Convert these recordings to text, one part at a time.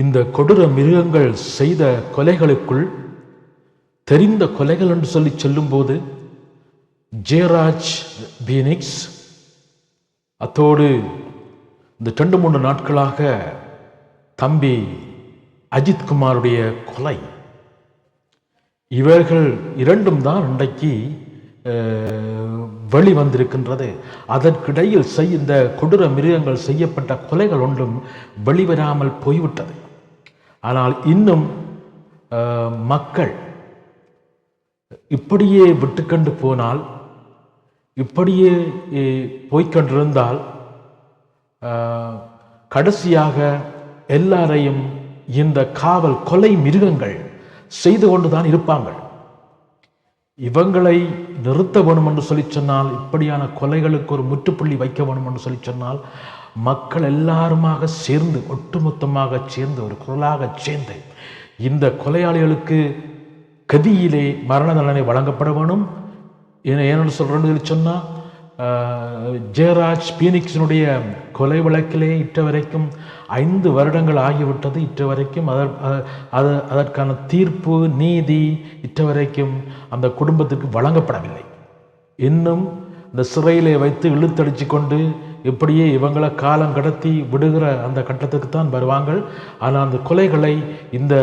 இந்த கொடூர மிருகங்கள் செய்த கொலைகளுக்குள் தெரிந்த கொலைகள் என்று சொல்லி சொல்லும்போது ஜெயராஜ் பீனிக்ஸ் அத்தோடு இந்த ரெண்டு மூன்று நாட்களாக தம்பி அஜித்குமாருடைய கொலை. இவர்கள் இரண்டும் தான் இன்றைக்கு வழி வெளிவந்திருக்கின்றது அதற்கிடையில் செய் இந்த கொடூர மிருகங்கள் செய்யப்பட்ட கொலைகள் ஒன்றும் வெளிவராமல் போய்விட்டது. ஆனால் இன்னும் மக்கள் இப்படியே விட்டுக்கொண்டு போனால் இப்படியே போய்கொண்டிருந்தால் கடைசியாக எல்லாரையும் இந்த காவல் கொலை மிருகங்கள் செய்து கொண்டுதான் இருப்பாங்க இவங்களை நிறுத்த வேணும் என்று சொல்லி சொன்னால் இப்படியான கொலைகளுக்கு ஒரு முற்றுப்புள்ளி வைக்க வேணும் என்று சொல்லி சொன்னால் மக்கள் எல்லாருமாக சேர்ந்து ஒட்டுமொத்தமாக சேர்ந்து ஒரு குரலாக சேர்ந்து இந்த கொலையாளிகளுக்கு கதியிலே மரண தண்டனை வழங்கப்பட வேணும். ஏன் ஏன்னு சொல்கிறேன்னு சொன்னால் ஜெயராஜ் பீனிக்ஸினுடைய கொலை வழக்கிலே இட்ட வரைக்கும் ஐந்து வருடங்கள் ஆகிவிட்டது. இட்ட வரைக்கும் அதற் அது அதற்கான தீர்ப்பு நீதி இட்ட வரைக்கும் அந்த குடும்பத்துக்கு வழங்கப்படவில்லை. இன்னும் இந்த சிறையிலே வைத்து இழுத்தடிச்சு கொண்டு இப்படியே இவங்களை காலம் கடத்தி விடுகிற அந்த கட்டத்துக்கு தான் வருவாங்க ஆனால் அந்த கொலைகளை இந்த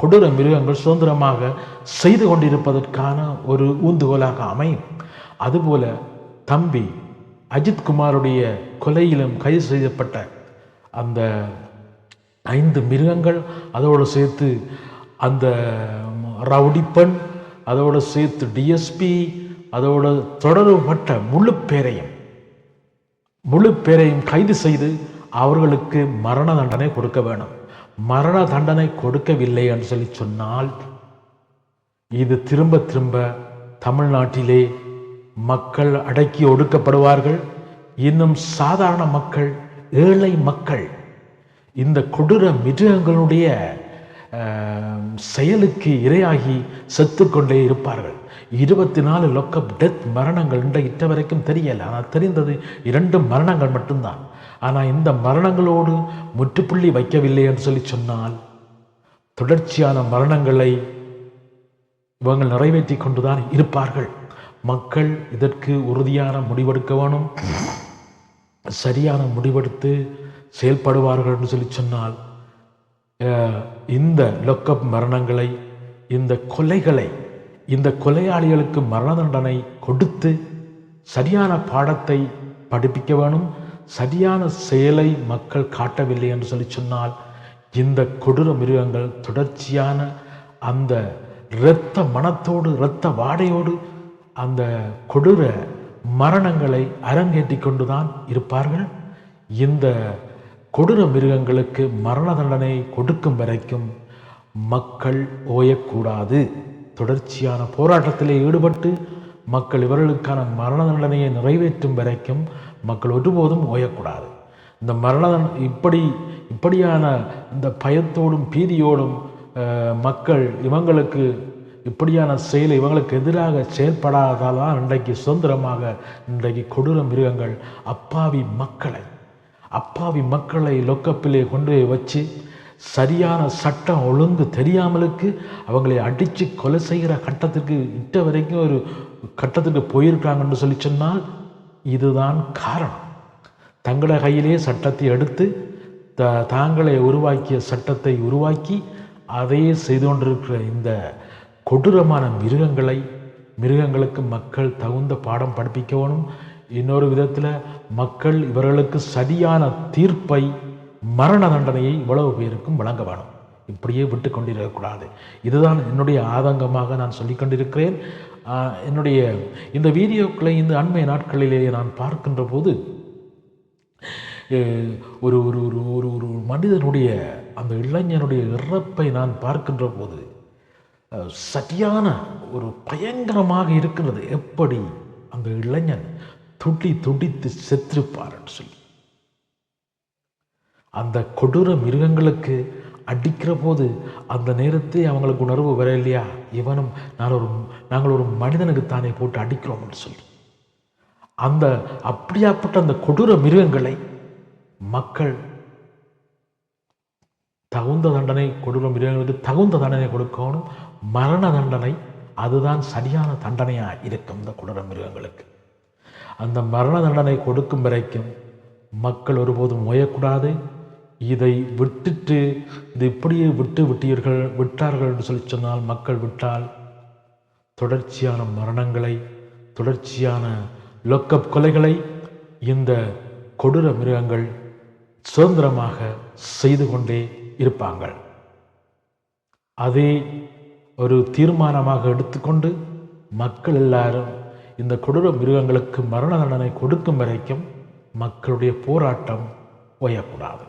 கொடூர மிருகங்கள் சுதந்திரமாக செய்து கொண்டிருப்பதற்கான ஒரு ஊந்துகோலாக அமையும். அதுபோல தம்பி அஜித் குமாருடைய கொலையிலும் கைது செய்யப்பட்ட அந்த ஐந்து மிருகங்கள் அதோடு சேர்த்து அந்த ரவுடி பெண் அதோடு சேர்த்து டிஎஸ்பி அதோடு தொடர்புபட்ட முழு பேரையும் முழு பேரையும் கைது செய்து அவர்களுக்கு மரண தண்டனை கொடுக்க வேணும். மரண தண்டனை கொடுக்கவில்லை என்று சொல்லி சொன்னால் இது திரும்ப திரும்ப தமிழ்நாட்டிலே மக்கள் அடக்கி ஒடுக்கப்படுவார்கள். இன்னும் சாதாரண மக்கள் ஏழை மக்கள் இந்த கொடூர மிருகங்களுடைய செயலுக்கு இரையாகி செத்துக்கொண்டே இருப்பார்கள். இருபத்தி நாலு லொக்கப் டெத் மரணங்கள் இன்ற இட்ட வரைக்கும் தெரியலை. ஆனால் தெரிந்தது இரண்டு மரணங்கள் மட்டும்தான். ஆனால் இந்த மரணங்களோடு முற்றுப்புள்ளி வைக்கவில்லை என்று சொல்லி சொன்னால் தொடர்ச்சியான மரணங்களை இவங்கள் நிறைவேற்றி கொண்டுதான் இருப்பார்கள். மக்கள் இதற்கு உறுதியான முடிவெடுக்க வேணும். சரியான முடிவெடுத்து செயல்படுவார்கள் என்று சொல்லி சொன்னால் இந்த லொக்கப் மரணங்களை இந்த கொலைகளை இந்த கொலையாளிகளுக்கு மரண தண்டனை கொடுத்து சரியான பாடத்தை படிப்பிக்க வேணும் சரியான செயலை மக்கள் காட்டவில்லை என்று சொல்லி சொன்னால் இந்த கொடூர மிருகங்கள் தொடர்ச்சியான அந்த இரத்த மனத்தோடு இரத்த வாடையோடு அந்த கொடூர மரணங்களை அரங்கேற்றி கொண்டுதான் இருப்பார்கள். இந்த கொடூர மிருகங்களுக்கு மரண தண்டனை கொடுக்கும் வரைக்கும் மக்கள் ஓயக்கூடாது. தொடர்ச்சியான போராட்டத்திலே ஈடுபட்டு மக்கள் இவர்களுக்கான மரண தண்டனையை நிறைவேற்றும் வரைக்கும் மக்கள் ஒருபோதும் ஓயக்கூடாது. இந்த மரண இப்படி இப்படியான இந்த பயத்தோடும் பீதியோடும் மக்கள் இவங்களுக்கு இப்படியான செயல் இவங்களுக்கு எதிராக செயல்படாததால் தான் இன்றைக்கு சுதந்திரமாக இன்றைக்கு கொடூர மிருகங்கள் அப்பாவி மக்களை. அப்பாவி மக்களை லொக்கப்பிலே கொண்டு போய் வச்சு சரியான சட்டம் ஒழுங்கு தெரியாமலுக்கு அவங்களை அடித்து கொலை செய்கிற கட்டத்துக்கு இட்ட வரைக்கும் ஒரு கட்டத்துக்கு போயிருக்காங்கன்னு சொல்லி சொன்னால் இதுதான் காரணம். தங்கள கையிலே சட்டத்தை எடுத்து த தாங்களே உருவாக்கிய சட்டத்தை உருவாக்கி அதையே செய்து கொண்டிருக்கிற இந்த கொடூரமான மிருகங்களை மிருகங்களுக்கு மக்கள் தகுந்த பாடம் படிப்பிக்கணும் இன்னொரு விதத்தில் மக்கள் இவர்களுக்கு சரியான தீர்ப்பை மரண தண்டனையை இவ்வளவு பேருக்கும் வழங்க வேணும். இப்படியே விட்டு கொண்டிருக்கக்கூடாது இதுதான் என்னுடைய ஆதங்கமாக நான் சொல்லிக்கொண்டிருக்கிறேன் என்னுடைய இந்த வீடியோக்களை இந்த அண்மை நாட்களிலேயே நான் பார்க்கின்ற போது ஒரு ஒரு ஒரு ஒரு ஒரு மனிதனுடைய அந்த இளைஞனுடைய இறப்பை நான் பார்க்கின்ற போது சரியான ஒரு பயங்கரமாக இருக்கின்றது எப்படி? அந்த இளைஞன் துடி துடித்து செத்துருப்பாருன்னு சொல்லி. அந்த கொடூர மிருகங்களுக்கு அடிக்கிற போது அந்த நேரத்தை அவங்களுக்கு உணர்வு வர இல்லையா? இவனும் நான் ஒரு நாங்கள் ஒரு மனிதனுக்கு தானே போட்டு அடிக்கிறோம்னு சொல்லி. அந்த அப்படியாப்பட்ட அந்த கொடூர மிருகங்களை மக்கள் தகுந்த தண்டனை கொடூர மிருகங்களுக்கு தகுந்த தண்டனை கொடுக்கணும். மரண தண்டனை அதுதான் சரியான தண்டனையாக இருக்கும் இந்த கொடூர மிருகங்களுக்கு. அந்த மரண தண்டனை கொடுக்கும் வரைக்கும் மக்கள் ஒருபோதும் ஓயக்கூடாது. இதை விட்டுட்டு இது இப்படியே விட்டு விட்டீர்கள் விட்டார்கள் என்று சொல்லி சொன்னால் மக்கள் விட்டால் தொடர்ச்சியான மரணங்களை தொடர்ச்சியான லொக்கப் கொலைகளை இந்த கொடூர மிருகங்கள் சுதந்திரமாக செய்து கொண்டே இருப்பாங்கள் அதை ஒரு தீர்மானமாக எடுத்துக்கொண்டு மக்கள் எல்லாரும் இந்த கொடூர மிருகங்களுக்கு மரண தண்டனை கொடுக்கும் வரைக்கும் மக்களுடைய போராட்டம் ஓயக்கூடாது.